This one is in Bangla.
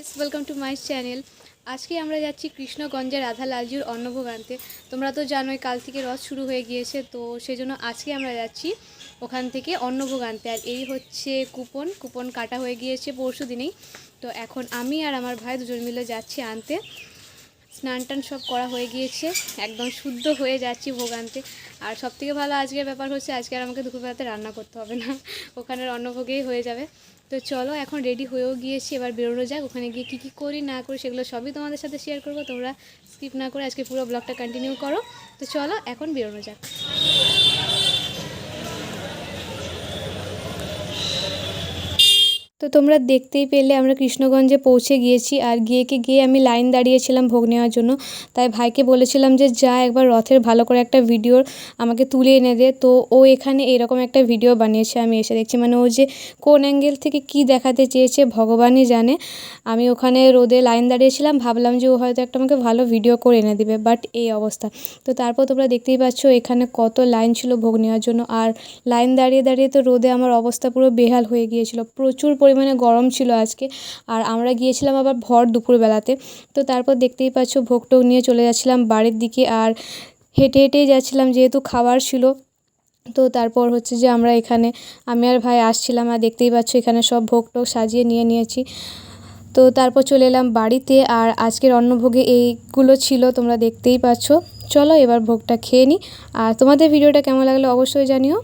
Guys welcome to my channel আজকে আমরা যাচ্ছি কৃষ্ণগঞ্জে রাধা লালজির অন্নভোগ আনতে তোমরা তো জানোই, কাল থেকে রথ শুরু হয়ে গিয়েছে, তো সেজন্য আজকে আমরা যাচ্ছি ওখান থেকে অন্নভোগ আনতে আর এই হচ্ছে কুপন কুপন কাটা হয়ে গিয়েছে পরশু দিনেই তো এখন আমি আর আমার ভাই দুজন মিলে যাচ্ছি আনতে। স্নান টান সব করা হয়ে গিয়েছে, একদম শুদ্ধ হয়ে যাচ্ছি ভোগান্তে। আর সব থেকে ভালো আজকের ব্যাপার হচ্ছে, আজকে আর আমাকে দুপুরবেলাতে রান্না করতে হবে না, ওখানের অন্নভোগেই হয়ে যাবে। তো চলো, এখন রেডি হয়েও গিয়েছি, এবার বেরোনো যাক, ওখানে গিয়ে কী কী করি, না করি, সেগুলো সবই তোমাদের সাথে শেয়ার করব, তোমরা স্কিপ না করে আজকে পুরো ব্লগটা কন্টিনিউ করো। তো চলো, এখন বেরোনো যাক। তো তোমরা দেখতেই পেলে আমরা কৃষ্ণগঞ্জে পৌঁছে গিয়েছি আর গিয়ে কি গিয়ে আমি লাইন দাঁড়িয়েছিলাম ভোগ নেওয়ার জন্য। তাই ভাইকে বলেছিলাম যে, যা একবার রথের ভালো করে একটা ভিডিও আমাকে তুলে এনে দে। তো ও এখানে এরকম একটা ভিডিও বানিয়েছে, আমি এসে দেখছি। মানে ও যে কোন অ্যাঙ্গেল থেকে কি দেখাতে চেয়েছে ভগবানই জানে। আমি ওখানে রোদে লাইন দাঁড়িয়েছিলাম, ভাবলাম যে ও হয়তো একটা আমাকে ভালো ভিডিও করে এনে দেবে বাট এই অবস্থা। তো তারপর তোমরা দেখতেই পাচ্ছ এখানে কত লাইন ছিল ভোগ নেওয়ার জন্য। আর লাইন দাঁড়িয়ে দাঁড়িয়ে তো রোদে আমার অবস্থা পুরো বেহাল হয়ে গিয়েছিল। প্রচুর পরিমাণে গরম ছিল আজকে। আর আমরা গিয়েছিলাম আবার ভর দুপুরবেলাতে। তো তারপর দেখতেই পাচ্ছ ভোগ টোগ নিয়ে চলে যাচ্ছিলাম বাড়ির দিকে আর হেঁটে হেঁটেই যাচ্ছিলাম যেহেতু খাবার ছিল। তো তারপর হচ্ছে যে আমরা এখানে, আমি আর ভাই আসছিলাম আর দেখতেই পাচ্ছ এখানে সব ভোগ টোগ সাজিয়ে নিয়ে নিয়েছি। তো তারপর চলে এলাম বাড়িতে আর আজকের অন্নভোগে এইগুলো ছিল, তোমরা দেখতেই পাচ্ছ। চলো এবার ভোগটা খেয়ে নিই। আর তোমাদের ভিডিওটা কেমন লাগল অবশ্যই জানিও।